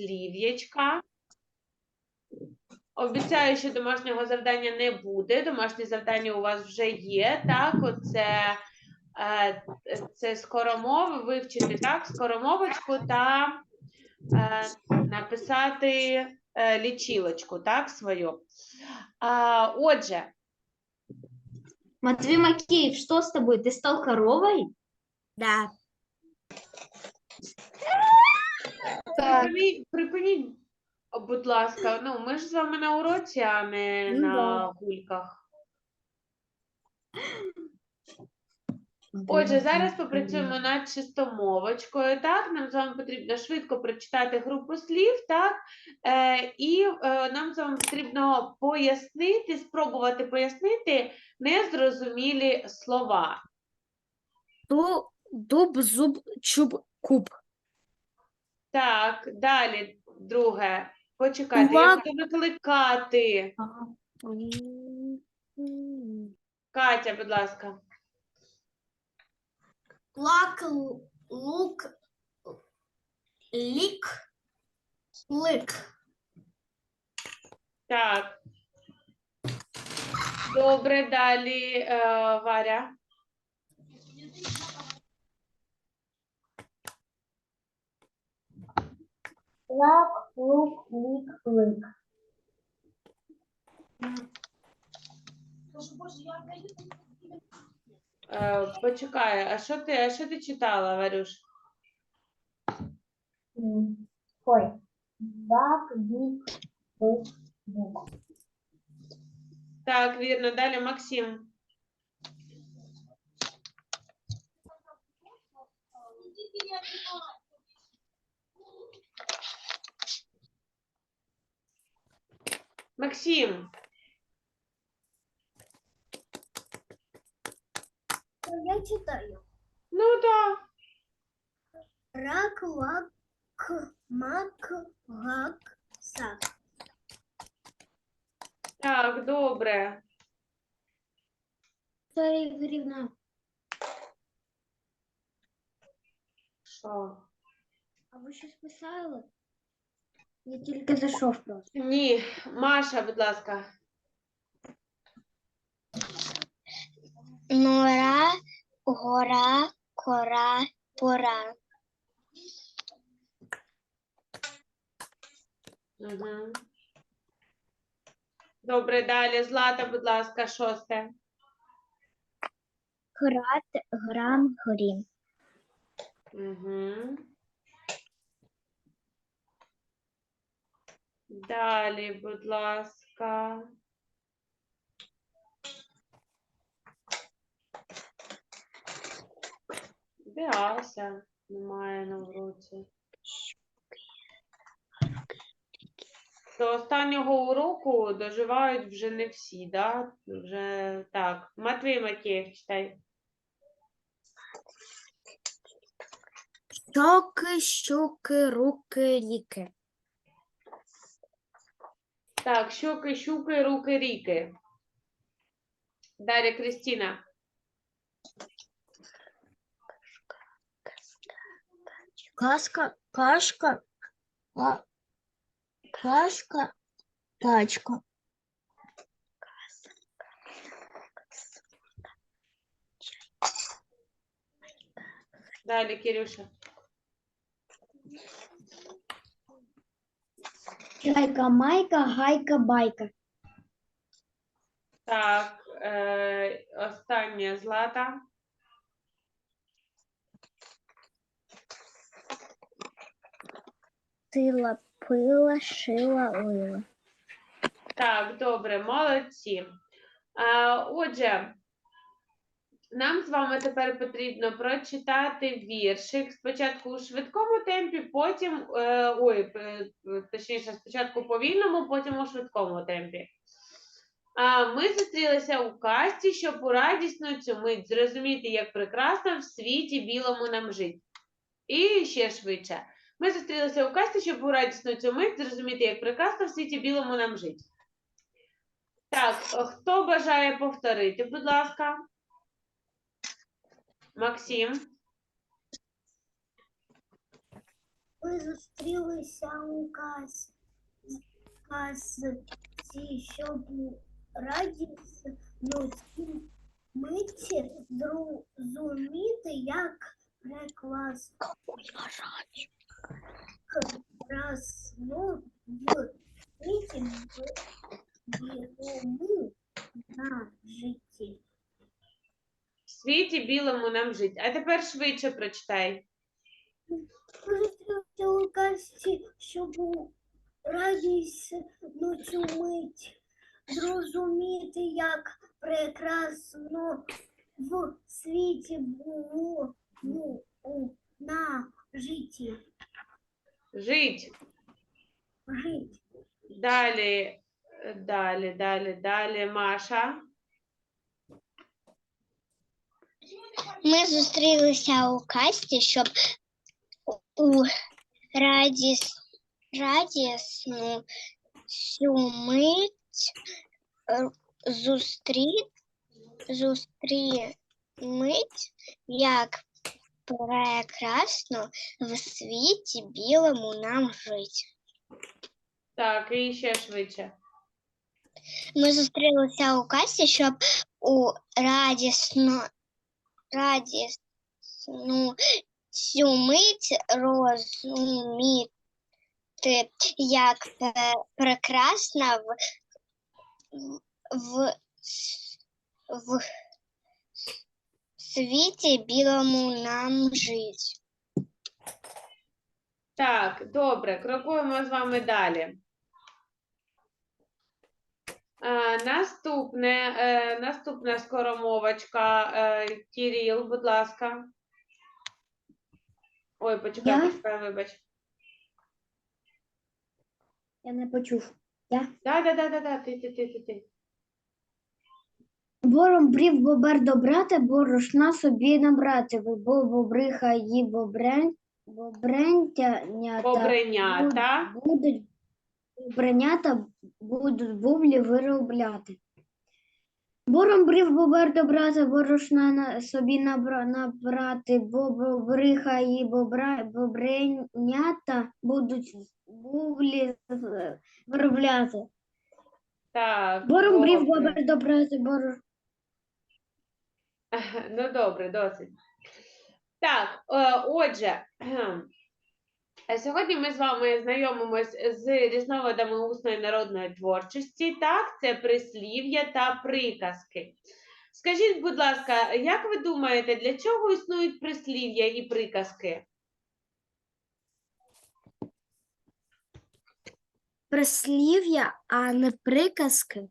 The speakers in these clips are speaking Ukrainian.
прислів'ячка. Обіцяю, що домашнього завдання не буде. Домашнє завдання у вас вже є. Так, оце е, це скоромови, вивчити так, скоромовочку та е, написати е, лічилочку, так, свою. А, отже, Матвей Макеев, что с тобой? Ты стал коровой? Да. Припиніть, припиніть, будь ласка. Ну, ми ж з вами на уроці, а не Ну, на да. гульках. Отже, зараз попрацюємо над чистомовочкою. Так, нам з вами потрібно швидко прочитати групу слів, так, е, і е, нам з вами потрібно пояснити, спробувати пояснити незрозумілі слова. Ду, дуб, зуб, чуб, куб. Так, далі, друге. Почекайте, я буду викликати. Катя, будь ласка. Лак, лук, лік, лик. Так. Добре, далі, е, Варя. Лак, лук, лік, лик. Е, почекай, а що ти, а що ти читала, Варюш? Ой. Лак, лік, лик, лук. Так, вірно, далі Максим. Максим, Я читаю. ну да. Рак, лак, мак, гак, сак. Так, добре. Дарья Игоревна, Що? а вы сейчас писали? Я тільки зайшов просто. Ні, Маша, будь ласка. Нора, гора, кора, пора. Угу. Добре, далі. Злата, будь ласка, шосте. Град, грам, грім. Угу. Далі, будь ласка. Де? Немає на уроці. До останнього уроку доживають вже не всі, да? Вже так. Матвій Макеєв, читай. Щоки, щуки, руки, ліки. Так, щоки, щуки, руки, ріки. Далі Кристина. Каска, кашка, ка- кашка, тачка. Далі Кирюша. Чайка, майка, гайка, байка. Так, е, остання Злата. Тила, пила, шила, лила. Так, добре, молодці. А, отже, нам з вами тепер потрібно прочитати віршик спочатку у швидкому темпі, потім, е, ой, п- точніше, спочатку повільному, потім у швидкому темпі. Ми зустрілися у касті, щоб у радісну цю мить зрозуміти, як прекрасно в світі білому нам жить. І ще швидше. Ми зустрілися у касті, щоб у радісну цю мить зрозуміти, як прекрасно в світі білому нам жить. Так, е, хто бажає повторити, будь ласка? Максим. Ми зустрілися у кас... касці, щоб радісно миті зрозуміти, як прекрасно красно в світі білому на житті. Світі білому нам жить. А тепер швидше прочитай. Зустрілися у касті, щоб радісно цю мить зрозуміти, як прекрасно в світі було ну, у- на житті. Жить. Жить. Далі, далі, далі, далі, Маша. Ми зустрілися у касті, щоб у радіс... радісну цю мить е, зустрі... зустрімить, як прекрасно в світі білому нам жить. Так, і ще швидше. Ми зустрілися у касі, щоб у радісну, радісну цю мить розуміти, як прекрасно в, в, в світі білому нам жить. Так, добре, крокуємо з вами далі. Е, наступне, е, наступна скоромовочка. Е, Кирил, будь ласка. Ой, почекай, почекай, вибач. Я не почув. Да, да, да, да, да, ти, ти, ти, ти, ти. Бором брів бобер до брата, борошна собі набрати, бо бобриха її бобрень, бобрентянята Бобренята. будуть бобренята будуть бублі виробляти. Бором брів бобер до брата, борошна на собі набра, набрати, бо бобриха і бобра, бобренята будуть бублі виробляти. Так. Бором брів добре. бобер до брата, борошна. Ну, добре, досить. Так, е, отже, сьогодні ми з вами знайомимось з різновидами усної народної творчості. Так, це прислів'я та приказки. Скажіть, будь ласка, як ви думаєте, для чого існують прислів'я і приказки? Прислів'я, а не приказки.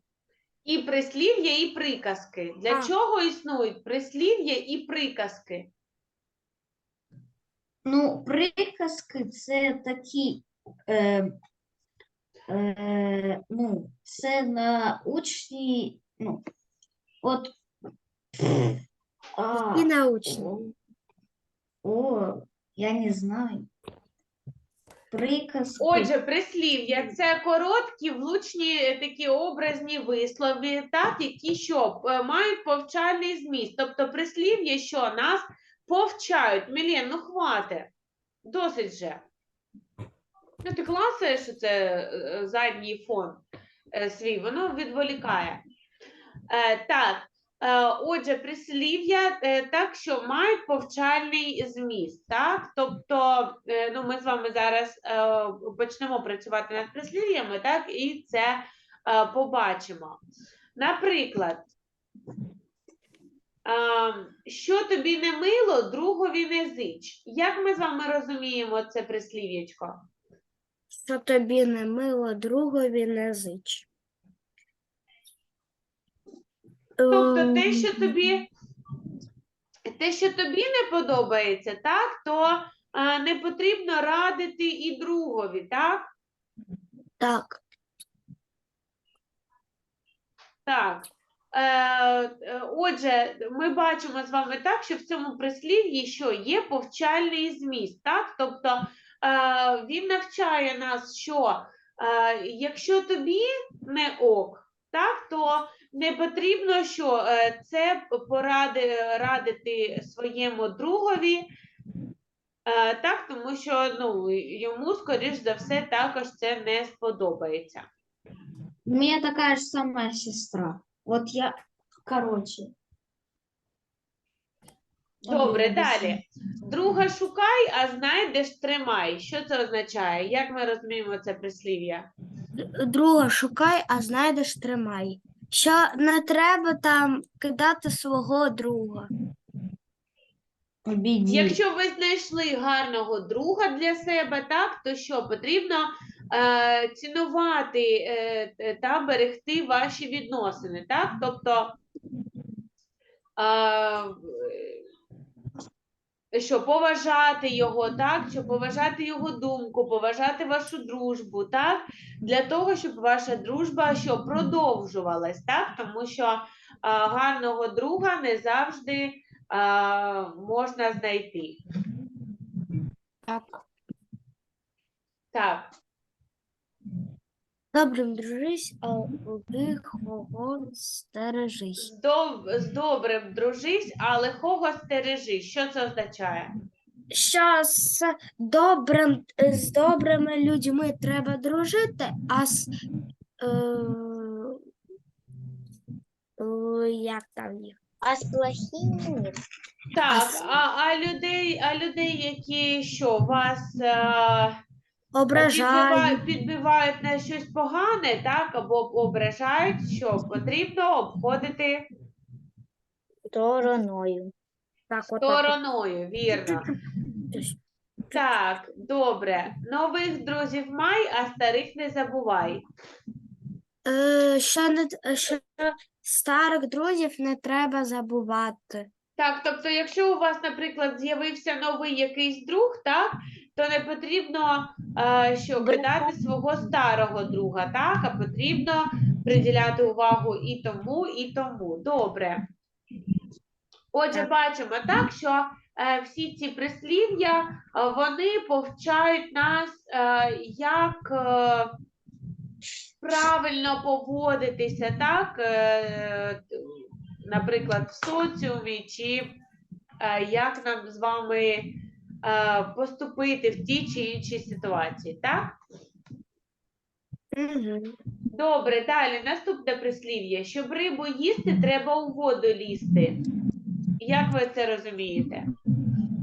І прислів'я, і приказки. Для А. чого існують прислів'я і приказки? Ну, приказки це такі, е, е, ну, це научні, ну, от, а, І научні. о, о, я не знаю. Приказки. Отже, прислів'я це короткі, влучні такі образні вислови, так, які що е, мають повчальний зміст. Тобто прислів'я, що нас повчають. Мілен, ну хвати. Досить же. Ну, ти класаєш це е, задній фон е, свій, воно відволікає. Е, так, отже, прислів'я так, що мають повчальний зміст. Так? Тобто, ну, ми з вами зараз почнемо працювати над прислів'ями, так, і це побачимо. Наприклад, що тобі не мило, другові не зич. Як ми з вами розуміємо це прислів'ячко? Що тобі не мило, другові не зич. Тобто те, що тобі, те, що тобі не подобається, так, то е, не потрібно радити і другові, так? Так. Так. Е, е, отже, ми бачимо з вами так, що в цьому прислів'ї що є повчальний зміст, так? Тобто е, він навчає нас, що якщо тобі не ок, так, то не потрібно що це поради радити своєму другові, так, тому що ну, йому, скоріш за все, також це не сподобається. У меня такая же самая сестра. Вот я, короче. Добре, далі. Друга шукай, а знайдеш тримай. Що це означає? Як ми розуміємо це прислів'я? Друга шукай, а знайдеш тримай. Що не треба там кидати свого друга. Якщо ви знайшли гарного друга для себе, так, то що потрібно цінувати е, е, та берегти ваші відносини, так? Тобто, е, що поважати його, так, що поважати його думку, поважати вашу дружбу, так, для того, щоб ваша дружба що продовжувалась, так, тому що е, гарного друга не завжди е, можна знайти. Так. Так, Добрим дружись, а лихого стережись. з, доб... з добрим дружись, а лихого стережись. Що це означає? Що з добрим, з добрими людьми треба дружити, а з е, е, як там їх? А з плохими Так, а, а людей, а людей, які що вас е, Ображають. підбивають, підбивають на щось погане, так, або ображають, що потрібно обходити стороною. Так, от так. стороною, вірно. Так, добре. Нових друзів май, а старих не забувай. Е, що, не, т- що старих друзів не треба забувати. Так, тобто, якщо у вас, наприклад, з'явився новий якийсь друг, так, то не потрібно е, що кидати свого старого друга, так, а потрібно приділяти увагу і тому, і тому. Добре. Отже, бачимо так, що е, всі ці прислів'я е, вони повчають нас, е, як е, правильно поводитися, так, е, наприклад, в соціумі, чи е, як нам з вами поступити в тій чи іншій ситуації, так? Угу. Добре, далі наступне прислів'я. Щоб рибу їсти, треба у воду лізти. Як ви це розумієте?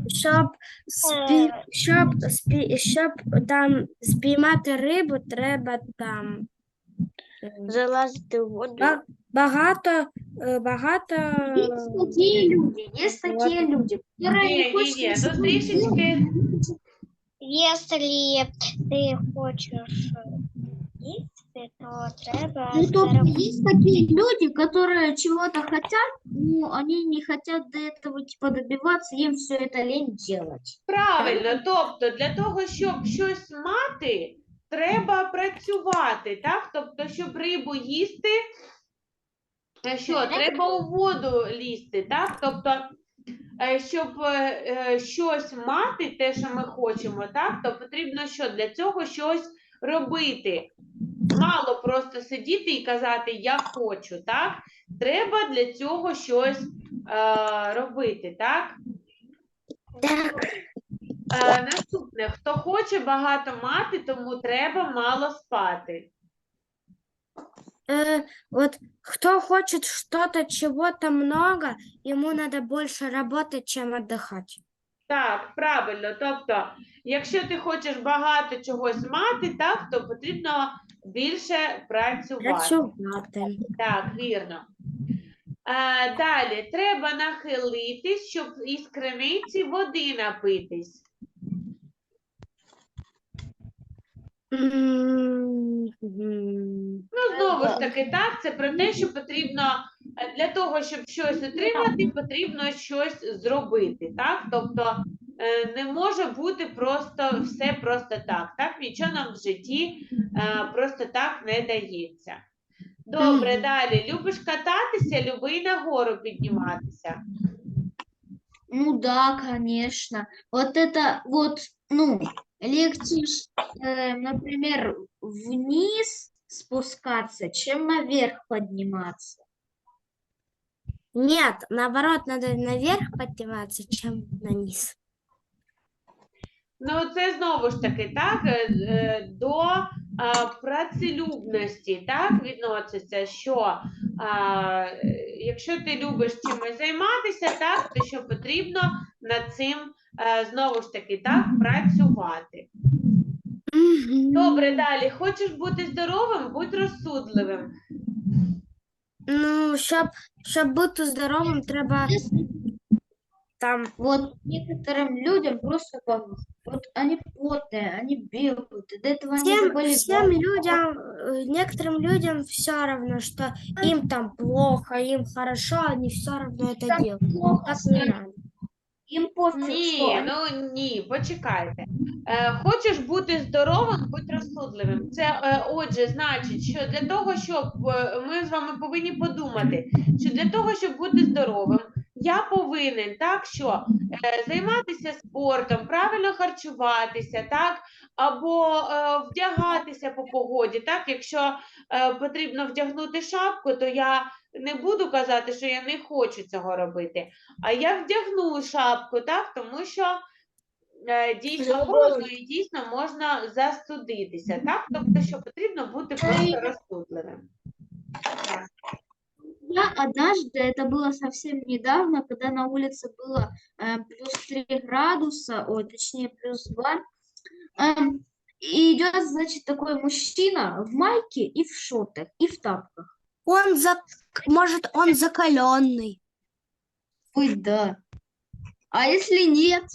Щоб, спі, щоб, спі, щоб там спіймати рибу, треба там ем, Залазити в воду ба- багато, е, багато Есть такие люди, есть такие люди, которые Ні, не ні, хочет ні, ну ничего трішечки. Якщо ти хочеш їсти, то треба Ну, то заробити. есть такие люди, которые чего-то хотят, но они не хотят до этого типа добиваться, им все это лень делать. Правильно, тобто для того, щоб щось мати, треба працювати, так? Тобто, щоб рибу їсти, е, що треба у воду лізти, так? Тобто, е, щоб е, е, щось мати, те, що ми хочемо, так, то потрібно що для цього щось робити. Мало просто сидіти і казати Я хочу, так? Треба для цього щось е, робити, так? Так. Е, наступне, хто хоче багато мати, тому треба мало спати. Э, вот кто хочет что-то, чего-то много, ему надо больше работать, чем отдыхать. Так, правильно. Тобто, якщо ти хочеш багато чогось мати, так, то потрібно більше працювати. Працювати. Так, вірно. Е, далі, треба нахилитись, щоб із криниці води напитись. М, м. Ну, знову ж таки, так, це про те, що потрібно е, для того, щоб щось отримати, потрібно щось зробити. Так? Тобто е, не може бути просто все просто так. Так, нічого нам в житті е, просто так не дається. Добре, далі. Любиш кататися, люби й нагору підніматися. Ну да, конечно. Вот это вот, ну, легче, ж, э, например, вниз спускаться, чем наверх подниматься. Нет, наоборот, надо наверх подниматься, чем на низ. Ну, це знову ж таки, так, е, е, до а, працелюбності, так, відноситься, що а, е, якщо ти любиш чимось займатися, так, то що потрібно над цим е, знову ж таки, так, працювати. Мгм. Добре, далі. Хочеш бути здоровим, будь розсудливим. Ну, щоб, щоб бути здоровим, треба там Вот некоторым людям просто плохо. Вот они потные, они бегают, и до этого они Всем, заболевают. всем людям, э, некоторым людям все равно, что им там плохо, им хорошо, они все равно это делают. плохо Что Ні, ну ні, почекайте. Е, хочеш бути здоровим, будь розсудливим. Це е, отже, значить, що для того, щоб е, ми з вами повинні подумати, що для того, щоб бути здоровим, я повинен так, що е, займатися спортом, правильно харчуватися, так, або е, вдягатися по погоді. Так, якщо е, потрібно вдягнути шапку, то я не буду казати, що я не хочу цього робити. А я вдягну шапку, так, тому що е, дійсно холодно і дійсно можна застудитися, так? Тобто, що потрібно бути просто розсудливим. Я однажды, это было совсем недавно, когда на улице было э, плюс 3 градуса, ой, точнее плюс 2, эм, и идет, значит, такой мужчина в майке и в шортах, и в тапках. Он зак... может, он закаленный. Ой, да. А если нет?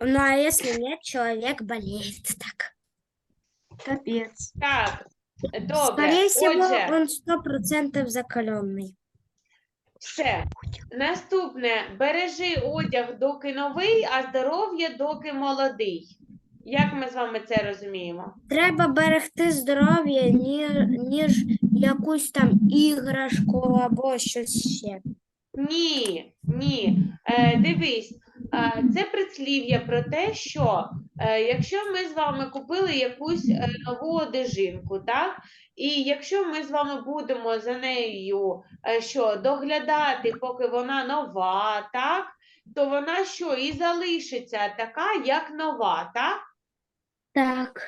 Ну, а если нет, человек болеет так. Капец. Так, добре. Скорее всего, Отже, он сто процентов закаленный. все. Наступне: бережи одяг, доки новий, а здоров'я доки молодий. Як ми з вами це розуміємо? Треба берегти здоров'я, ні- ніж якусь там іграшку або щось ще. Ні, ні. Е, дивись, це прислів'я про те, що е, якщо ми з вами купили якусь е, нову одежинку, так? І якщо ми з вами будемо за нею е, що, доглядати, поки вона нова, так? То вона що і залишиться така, як нова, так? Так.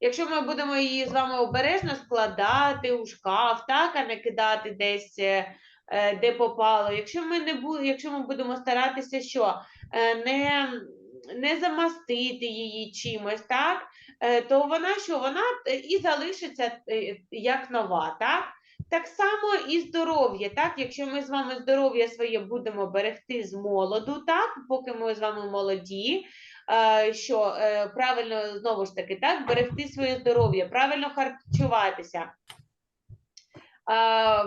Якщо ми будемо її з вами обережно складати у шкаф, так, а не кидати десь, де попало. Якщо ми не бу- якщо ми будемо старатися, що не, не замастити її чимось, так, е, то вона що? Вона е, і залишиться е, як нова, так? Так само і здоров'я, так? Якщо ми з вами здоров'я своє будемо берегти з молоду, так, поки ми з вами молоді, е, що е, правильно знову ж таки так? Берегти своє здоров'я, правильно харчуватися, е,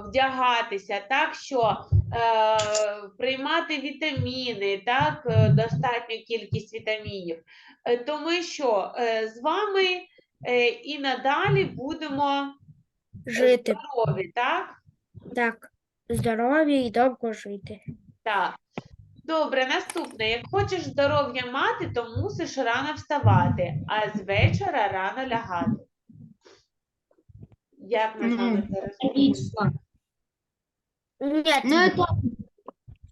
вдягатися, так що е, приймати вітаміни, так, е, достатню кількість вітамінів, е, то ми що е, з вами е, і надалі будемо Жити. здорові, так? Так. Здоров'я і довго жити. Так. Добре, наступне. Як хочеш здоров'я мати, то мусиш рано вставати, а з вечора рано лягати. Як ми з вами Мгм. це розуміємо? Логично. Нет, Ну, это,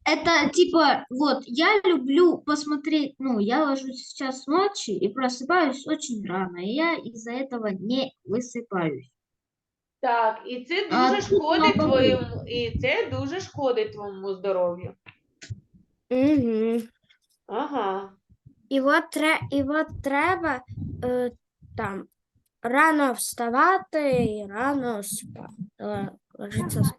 это типа, вот, я люблю посмотреть, ну, я ложусь в час ночи и просыпаюсь очень рано, и я из-за этого не высыпаюсь. Так, і це А дуже тут шкодить навпаки. твоєму, і це дуже шкодить твоєму здоров'ю. Угу. Ага. І от, тре, і от треба е, там рано вставати і рано спати. Спати.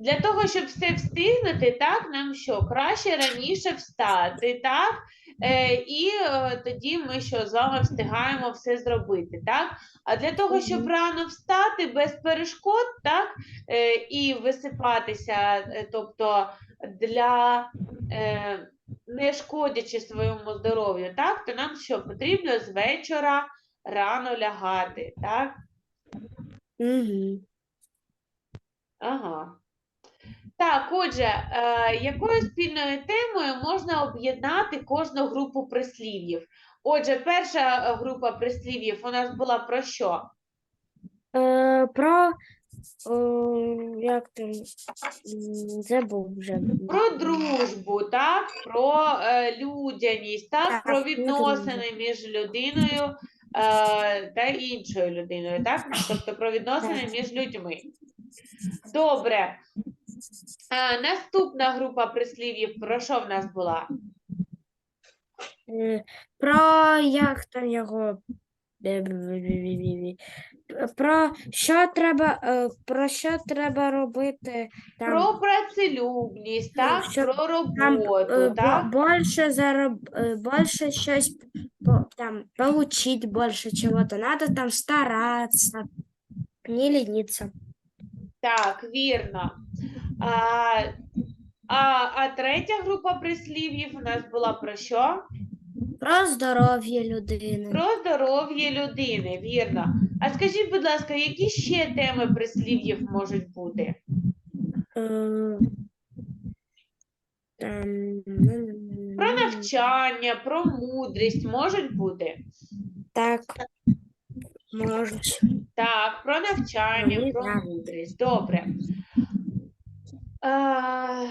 Для того, щоб все встигнути, так, нам що? Краще раніше встати, так? Е, і е, тоді ми що з вами встигаємо все зробити, так? А для того, щоб рано встати без перешкод, так, е, і висипатися, е, тобто для е, не шкодячи своєму здоров'ю, так, то нам що потрібно з вечора рано лягати, так? Угу. Ага. Так, отже, е, якою спільною темою можна об'єднати кожну групу прислів'їв? Отже, перша е, група прислів'їв у нас була про що? Е, про О, як там забув вже. Про дружбу, так, про е, людяність, так, Так, про відносини між людиною та іншою людиною, так? Тобто про відносини між людьми. Добре. Е, наступна група прислів'їв, про що в нас була? Е, Про як там його. Про що треба, е, про що треба робити там, Про працелюбність, так, що про там роботу, е, так? більше зароб, е, більше щось по- там получить більше чего-то. Надо там старатися, не лениться. Так, вірно. А, а, а третя група прислів'їв у нас була про що? Про здоров'я людини. Про здоров'я людини, вірно. А скажіть, будь ласка, які ще теми прислів'їв можуть бути? Е, Про навчання, про мудрість можуть бути? Так, можуть. Так, про навчання, про мудрість. Добре. А...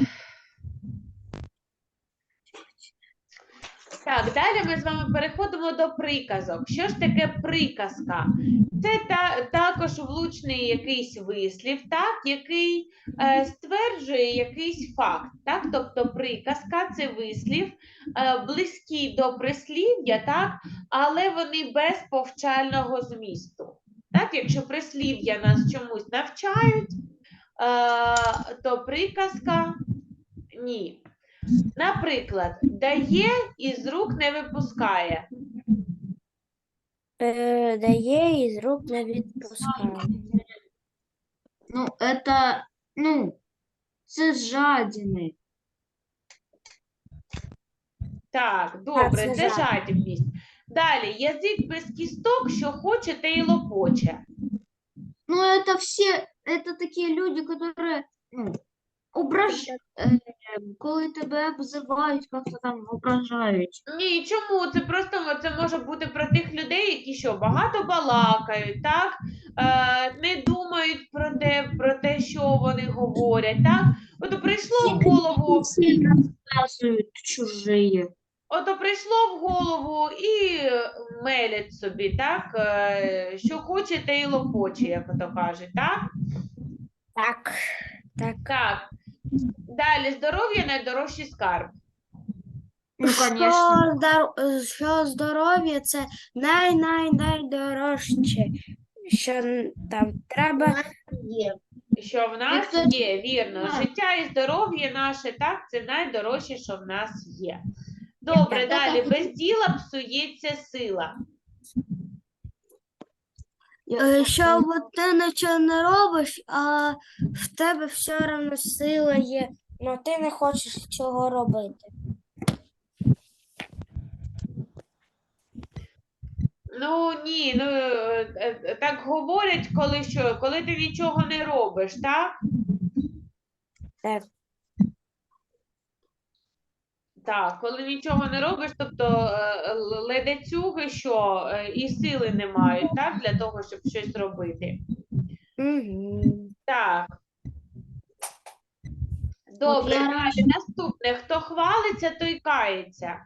Так, далі ми з вами переходимо до приказок. Що ж таке приказка? Це та, також влучний якийсь вислів, так, який е, стверджує якийсь факт. Так? Тобто приказка це вислів, е, близький до прислів'я, так, але вони без повчального змісту. Так, якщо прислів'я нас чомусь навчають, е, то приказка ні. Наприклад, дає і з рук не випускає. Е, дає і з рук не відпускає. Ну, это, ну, це жадины. Так, добре, це це жадіб. жадібність. Далі, язик без кісток, що хоче, те й лопоче. Ну, это все, это такие люди, которые, ну, ображ... е, коли тебе обзивають, як-то там ображають. Ні, чому? Це просто це може бути про тих людей, які що багато балакають, так? Е, не думають про те, про те, що вони говорять, так? Ото прийшло в голову, Всі розказують чужие. ото прийшло в голову і мелять собі, так? Е, що хоче, те й лопоче, як ото кажуть, так? Так, так. Так. Далі здоров'я найдорожчий скарб. Ну, Що, здор- що здоров'я це най-най-найдорожче, що н- там треба. Що в нас Це- є, вірно. Так. Життя і здоров'я наше, так, це найдорожче, що в нас є. Добре, Так. далі. Без діла псується сила. Е, Що ти нічого не робиш, а в тебе все одно сила є, але ти не хочеш цього робити. Ну ні, ну е, е, так говорять, коли що, коли ти нічого не робиш, так? Так. Так, коли нічого не робиш, тобто е, л- ледацюги, що е, і сили не мають, так, для того, щоб щось робити. Угу. Так. Добре, я далі наступне. Хто хвалиться, той кається.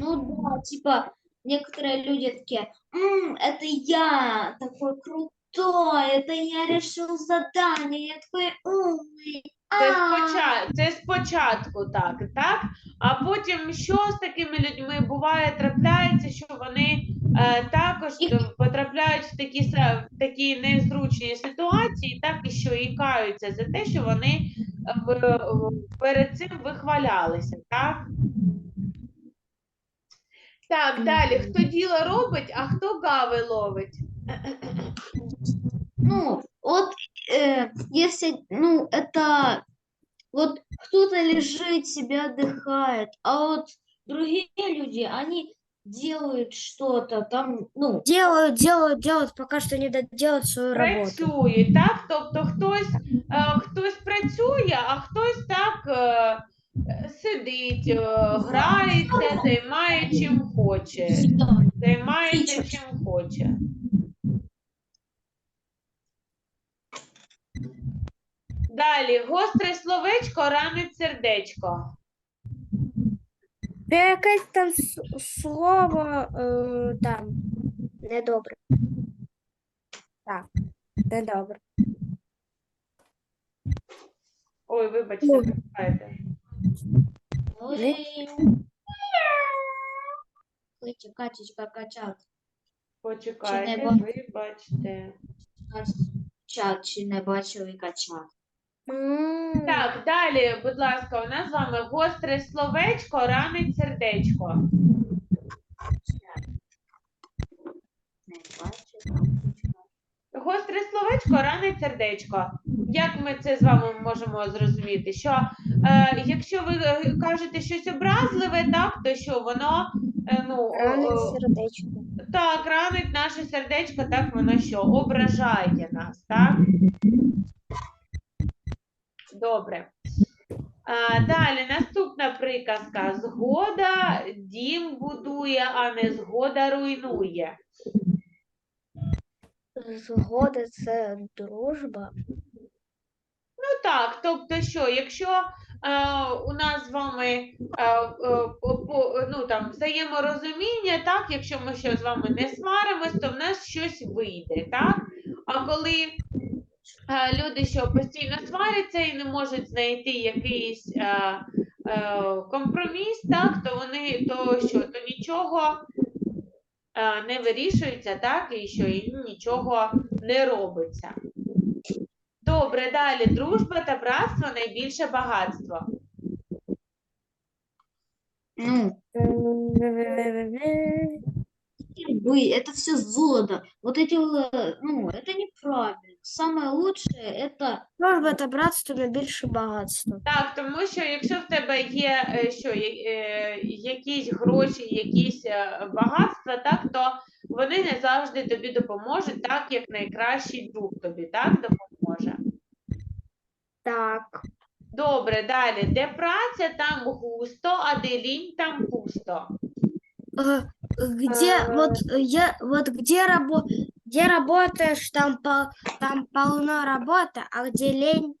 Ну да, типа, некоторые люди такие, «М, это я такой крутой, это я решил задание, я такой умный. Це, спочатку, це спочатку так, так? А потім що з такими людьми буває, трапляється, що вони е, також потрапляють в такі, в такі незручні ситуації, так і що і каються за те, що вони е, в, в- перед цим вихвалялися, так? Так, далі. Хто діло робить, а хто гави ловить? Ну, вот, э, если, ну, это, вот кто-то лежит, себе отдыхает, а вот другие люди, они делают что-то там, ну, Делают, делают, делают, пока что не доделают свою работу. Працюють, так? Тобто хтось, е, хтось працює, а хтось так е, е, сидить, е, грається, займає чим хоче. Займається чим хоче. Далі, гостре словечко ранить сердечко. Якесь там слово е, там недобре. Так, недобре. Ой, вибачте, Ой. почекайте. Ой. Кличе, Катечка, качат. Почекайте, вибачте. Качат, чи не бачили качат. Так, далі, будь ласка, у нас з вами гостре словечко ранить сердечко. Гостре словечко ранить сердечко. Як ми це з вами можемо зрозуміти? Що е, якщо ви е, кажете щось образливе, так, то що воно е, ну, Ранить сердечко. так, ранить наше сердечко, так воно що ображає нас, так? Добре. А, далі наступна приказка. Згода дім будує, а не згода руйнує. Згода це дружба. Ну так, тобто що, якщо е, у нас з вами е, е, по- ну, там, взаєморозуміння, так, якщо ми що з вами не сваримось, то в нас щось вийде, так? А коли люди що постійно сваряться і не можуть знайти якийсь е, е, компроміс, так, то вони то що, то нічого е, не вирішується, так, і що і нічого не робиться. Добре, далі. Дружба та братство найбільше багатство. Ну, вы, это все золото. Вот эти, э, ну, это неправильно. Самое лучшее это Дружба та братство найбільше багатство. Так, тому що якщо в тебе є е, що, є- е, якісь гроші, якісь е, багатства, так, то вони не завжди тобі допоможуть, так як найкращий друг тобі так допоможе. Так. Добре, далі. Де праця, там густо, а де лінь, там пусто. Э, Где Э, вот э, я вот где рабо где работаешь, там пол- там полно работы, а где лень,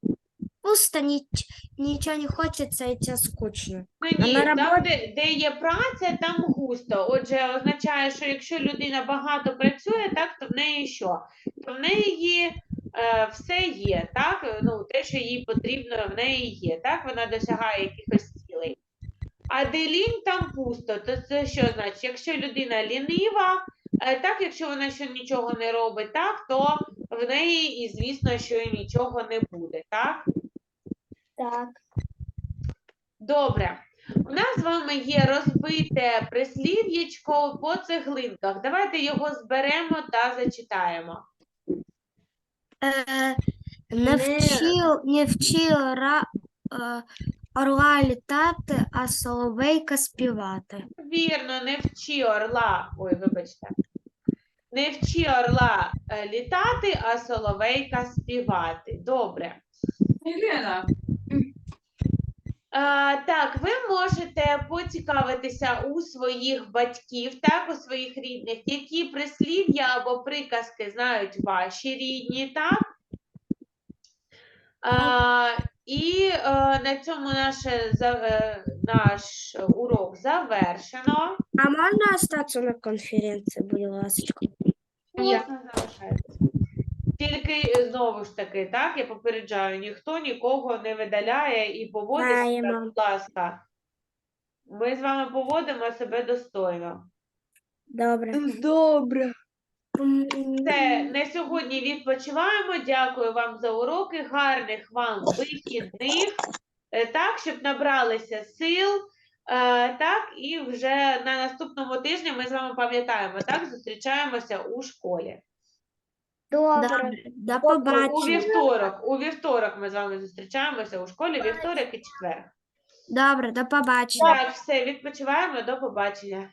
пусто нич- ничего не хочется, и тебе скучно. Ну А ні, на там, де, де є праця, там густо. Отже, означає, що якщо людина багато працює, так, то в неї що? То в неї е, все є, так? Ну, те, що їй потрібно, в неї є, так? Вона досягає якихось цілей. А де лінь, там пусто. То це що значить? Якщо людина лінива, так, якщо вона ще нічого не робить, так, то в неї, і звісно, що і нічого не буде, так? Так. Добре. У нас з вами є розбите прислів'ячко по цеглинках. Давайте його зберемо та зачитаємо. Э, не вчив, не вчив ра, е, орла літати, а соловейка співати. Вірно, не вчи орла. Ой, вибачте. Не вчи орла е, літати, а соловейка співати. Добре. Елена, А, так, ви можете поцікавитися у своїх батьків, так, у своїх рідних, які прислів'я або приказки знають ваші рідні, так? А, і е, на цьому наше, за- е, наш урок завершено. А можна остатися на конференції, будь ласка? Можна залишається. Тільки е, знову ж таки, так, я попереджаю, ніхто нікого не видаляє і поводиться, Знаємо. будь ласка. Ми з вами поводимо себе достойно. Добре. Добре. Все, на сьогодні відпочиваємо. Дякую вам за уроки. Гарних вам вихідних. Е, Так, щоб набралися сил. Е, Так, і вже на наступному тижні ми з вами пам'ятаємо, так, зустрічаємося у школі. Добре. До У вівторок, у вівторок ми з вами зустрічаємося у школі, вівторок і четвер. Добре, до побачення. Так, все, відпочиваємо, до побачення.